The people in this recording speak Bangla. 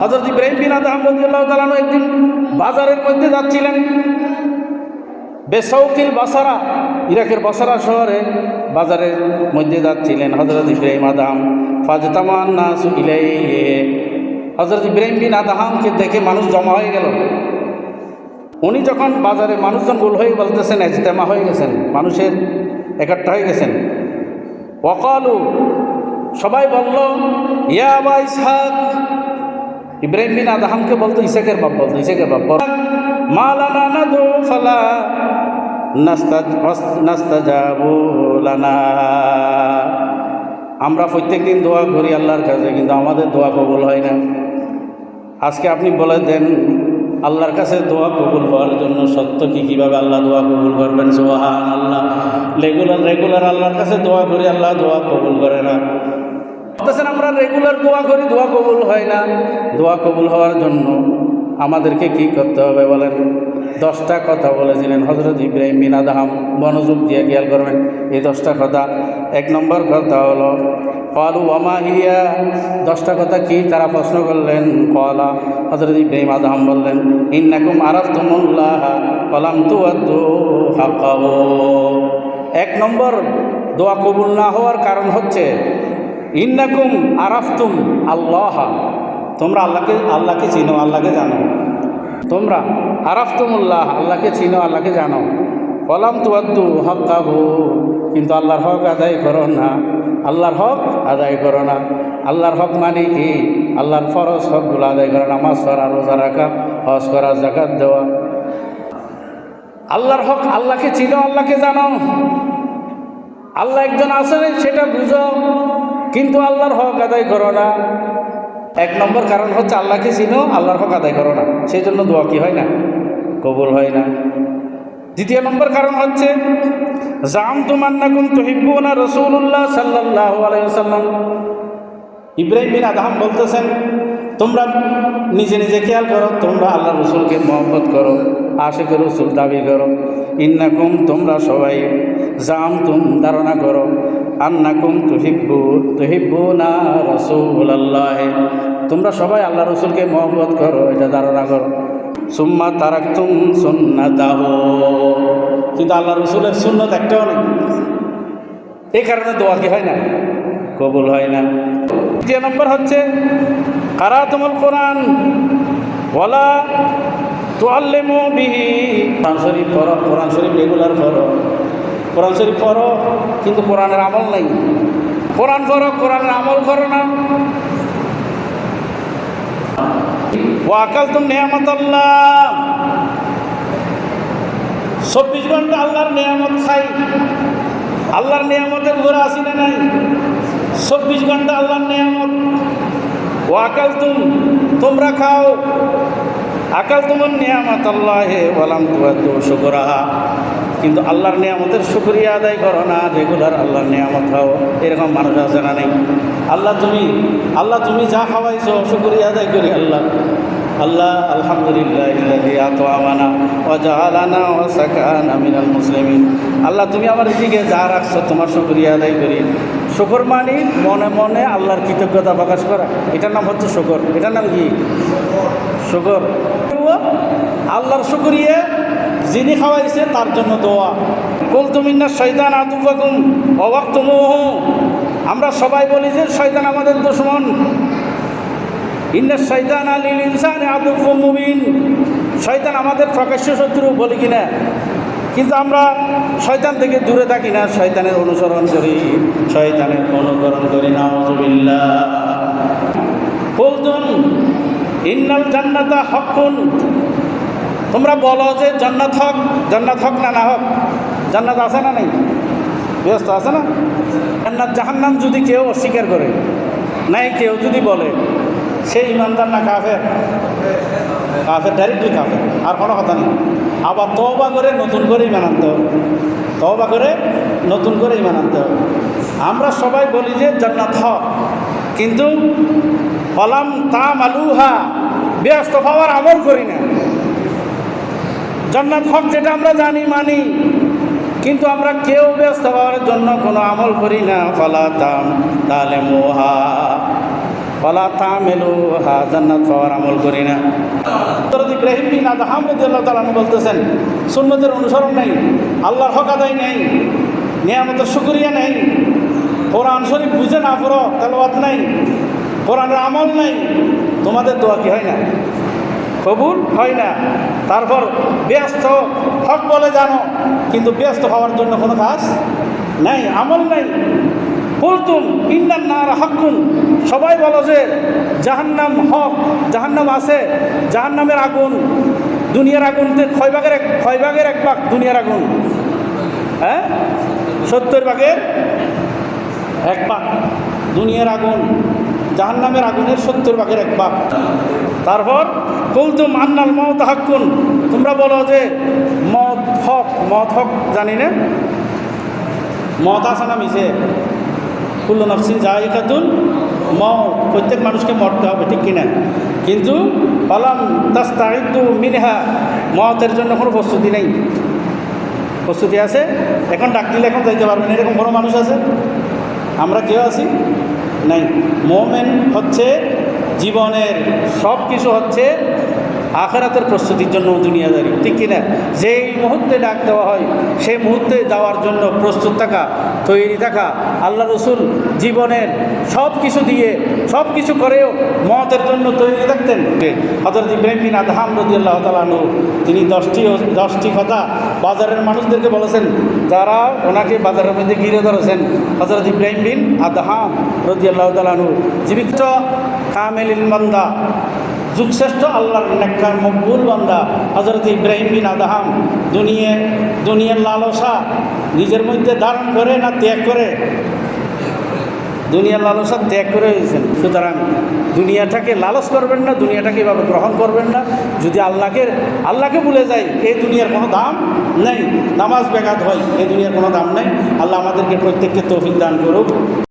হজরত ইব্রাহিম বিন আদহাম রদিয়াল্লাহ তালানু একদিন বাজারের মধ্যে যাচ্ছিলেন। বেসৌকিল বাসারা, ইরাকের বাসারা শহরে বাজারের মধ্যে যাচ্ছিলেন হজরত ইব্রাহিম আদহাম ফাজতামান নাসু হজরত ইব্রাহিম বিন আদাহামকে দেখে মানুষ জমা হয়ে গেল। উনি যখন বাজারে মানুষজন গোল হয়ে বলতেছেন, এজতেমা হয়ে গেছেন, মানুষের একাট্টা হয়ে গেছেন। ওকালু সবাই বলল, ইয়া আবা ইসহাক ইব্রাহিম বিন আদহামকে বলতো ইসাকের বাপ, বলতো ইসাকের বাপ মালানা নাদু ফালা নাস্তাজাবু লানা। আমরা প্রত্যেক দিন দোয়া করি আল্লাহর কাছে, কিন্তু আমাদের দোয়া কবুল হয় না। আজকে আপনি বলে দেন, আল্লাহর কাছে দোয়া কবুল হওয়ার জন্য সত্য কি? কীভাবে আল্লাহ দোয়া কবুল করবেন? সোহান আল্লাহ রেগুলার রেগুলার আল্লাহর কাছে দোয়া করি, আল্লাহ দোয়া কবুল করে না। বলতেছেন আমরা রেগুলার দোয়া করি, দোয়া কবুল হয় না। দোয়া কবুল হওয়ার জন্য আমাদেরকে কি করতে হবে বলেন? দশটা কথা বলেছিলেন হজরত ইব্রাহিম বিন আদহাম, মনোযোগ দিয়ে খেয়াল করবেন। এই দশটা কথা, এক নম্বর কথা হলো, কলু ওমাহিয়া দশটা কথা কি? তারা প্রশ্ন করলেন, কলা। হজরত ইব্রাহিম আদহাম বললেন, ইন্নাকুম আরফ তুমুল্লাহ কলাম তু এক নম্বর, দোয়া কবুল না হওয়ার কারণ হচ্ছে ইন্নাকুম আরাফতুম আল্লাহ। তোমরা আল্লাহকে আল্লাহকে চিনো, আল্লাহকে জানো। তোমরা আরাফতুমুল্লাহ, আল্লাহকে চিনো, আল্লাহকে জানো। কলাম তুয়াদ্দু হকাহু কিন্তু আল্লাহর হক আদায় করো না। আল্লাহর হক আদায় করো না। আল্লাহর হক মানে কি? আল্লাহর ফরজ হকগুলো আদায় করো। নামাজ পড়া, রোজা রাখা, হজ করা জাকাত দেওয়া। আল্লাহর হক আল্লাহকে চিনো, আল্লাহকে জানো। আল্লাহ একজন আছেন, সেটা বুঝো। কিন্তু আল্লাহর হক আদায় করো না। এক নম্বর কারণ হচ্ছে আল্লাহকে চিনো, আল্লাহর হক আদায় করো না। সেই জন্য দোয়া কি হয় না? কবুল হয় না। দ্বিতীয় নম্বর কারণ হচ্ছে জাম তুমান্নাকুম তুহিব্বুনা রসুল্লাহ সাল্লাহ আলাইসাল্লাম ইব্রাহিম বিন আদহাম বলতেছেন, তোমরা নিজে নিজে খেয়াল করো, তোমরা আল্লাহ রসুলকে মহব্বত করো আশেখ রসুল দাবি করো। ইন্নাকুম, তোমরা সবাই জাম তুম ধারণা করো। আন্নাকুম তুহিব্বু তুহিব্বু না রসুল আল্লাহ তোমরা সবাই আল্লাহ রসুলকে মহব্বত করো, এটা ধারণা করো। সুম্মা তারাকুম সুন্নাতাহ। কিন্তু আল্লাহ রসুলের সুন্নত একটাও নেই। এই কারণে দোয়া কি হয় না? কবুল হয় না। দ্বিতীয় নম্বর হচ্ছে কারা কারাতমল কোরআন ওলা তোয়াল্লেমো বিহি। কোরআন শরীফ কোরআন শরীফ রেগুলার পড়ো। কোরআন শরীফ পড়ো, কিন্তু কোরআনের আমল নেই। কোরআন পড়ো, কোরআনের আমল করো না। ওয়াকাল তুম নেয়ামত আল্লাহ চব্বিশ ঘণ্টা আল্লাহর নিয়ামত খাই আল্লাহর নিয়ামতের ঘরে আসি না নাই? চব্বিশ ঘণ্টা আল্লাহর নিয়ামত। ও তুম তোমরা খাও। আকাল তোমার নিয়ামত আল্লাহ হে বলাম তু শুকরাহা। কিন্তু আল্লাহর নিয়ামতের শুক্রিয়া আদায় করো না রেগুলার আল্লাহর নিয়ামত খাও এরকম মানুষ আছে না নেই। আল্লাহ তুমি আল্লাহ তুমি যা খাওয়াইছো, শুক্রিয়া আদায় করি আল্লাহ। আল্লাহ আলহামদুলিল্লাহ আল্লাহ তুমি আমার দিকে যা রাখছো, তোমার শুকরিয়া আদায় করি। শুকর মানি মনে মনে আল্লাহর কৃতজ্ঞতা প্রকাশ করা। এটার নাম হচ্ছে শুকর। এটার নাম কি? শুকর। আল্লাহর শুকরিয়া, যিনি খাওয়াইছে তার জন্য দোয়া। কুল তুমি না শৈতান আতুফাকুম অবাক তুমুহ আমরা সবাই বলি যে শয়তান আমাদের দুশ্মন। ইন্না শৈতান আলিল ইনসান আদুফ মুবিন। শয়তান আমাদের প্রকাশ্য শত্রু বলি কিনা? কিন্তু আমরা শয়তান থেকে দূরে থাকি না, শয়তানের অনুসরণ করি, শয়তানের অনুকরণ করি না ইন্নাল জান্নাতা হকুন তোমরা বলো যে জান্নাত হক জান্নাত হক না না হক? জান্নাত আছে না নেই? ব্যস্ত আছে না? জান্নাত জাহান্নাম যদি কেউ অস্বীকার করে, নাই কেউ যদি বলে সে ইমানদার না কাফের? কাফের ডাইরেক্টলি কাফের, আর কোনো কথা নেই। আবার তবা করে নতুন করে ইমান আনতে হবে। তবা করে নতুন করে ইমান আনতে হবে। আমরা সবাই বলি যে জান্নাত হক। কিন্তু ফলাম তাম আলুহা, ব্যস্ত পাওয়ার আমল করি না। জান্নাত হক যেটা আমরা জানি, মানি, কিন্তু আমরা কেউ ব্যস্ত হওয়ার জন্য কোনো আমল করি না। ফলাতাম তাহলে মোহা ওলা তা মেলু হা জান্নাত পাওয়ার আমল করি না। হযরত ইব্রাহিম বিন আদহাম রাদিয়াল্লাহু তাআলা বলতেছেন, সুন্নতের অনুসরণ নেই, আল্লাহর হক আদায় নেই, নিয়ামতের শুকরিয়া নেই কোরআন শরীফ বুঝে না পড়ো, তেলাওয়াত নাই, কোরআনের আমল নেই, তোমাদের দোয়া কি হয় না? কবুল হয় না। তারপর ব্যস্ত, হক বলে জানো, কিন্তু ব্যস্ত হওয়ার জন্য কোনো কাজ নাই, আমল নাই। বলতুম ইন্দান না হাক্কুন। সবাই বলো যে, জাহান্নাম হক, জাহান্নাম আছে, জাহান্নামের আগুন, দুনিয়ার আগুনতে ছয় ভাগের এক ছয় এক ভাগ দুনিয়ার আগুন। হ্যাঁ? সত্তর ভাগের এক ভাগ দুনিয়ার আগুন, জাহান্নামের আগুনের সত্তর ভাগের এক ভাগ তারপর, কুলতুম আন্নাল মত হাক্কুন। তোমরা বলো যে মত হক মত হক জানি না। মত আছে না মিশে? কুল্লু নফসিন জায়গাতুল মত প্রত্যেক মানুষকে মরতে হবে, ঠিক কিনা? কিন্তু পালাম তাস্তাইদু মিনহা মতের জন্য কোনো প্রস্তুতি নেই। প্রস্তুতি আছে? এখন ডাক দিলে এখন যাইতে পারবেন এরকম কোনো মানুষ আছে? আমরা কেউ আছি? নাই। মোমেন হচ্ছে জীবনের সব কিছু হচ্ছে আখেরাতের প্রস্তুতির জন্য দুনিয়াদারি। ঠিক কিনা? যেই মুহূর্তে ডাক দেওয়া হয়, সেই মুহূর্তে যাওয়ার জন্য প্রস্তুত থাকা, তৈরি থাকা, আল্লাহ রসুল জীবনের সব কিছু দিয়ে সব কিছু করেও মতের জন্য তৈরি থাকতেন। হজরত ইব্রাহিম আদহাম রদি আল্লাহ তালু তিনি দশটি দশটি কথা বাজারের মানুষদেরকে বলেছেন। যারা ওনাকে বাজারের মধ্যে ঘিরে ধরেছেন হজরত ইব্রাহিম বিন আদহাম রদি আল্লাহ তালু জীবিত কামেল ইলমন্দা যুগশ্রেষ্ঠ আল্লাহর নেককার মকবুল বান্দা হজরত ইব্রাহিম বিন আদাহাম। দুনিয়া, দুনিয়ার লালসা নিজের মধ্যে ধারণ করে না ত্যাগ করে? দুনিয়ার লালসা ত্যাগ করে হয়েছেন সুতরাং দুনিয়াটাকে লালস করবেন না, দুনিয়াটাকে এভাবে গ্রহণ করবেন না। যদি আল্লাহকে আল্লাহকে ভুলে যায় এই দুনিয়ার কোনো দাম নেই। নামাজ বেগাত হয়, এই দুনিয়ার কোনো দাম নেই। আল্লাহ আমাদেরকে প্রত্যেককে তৌফিক দান করুক।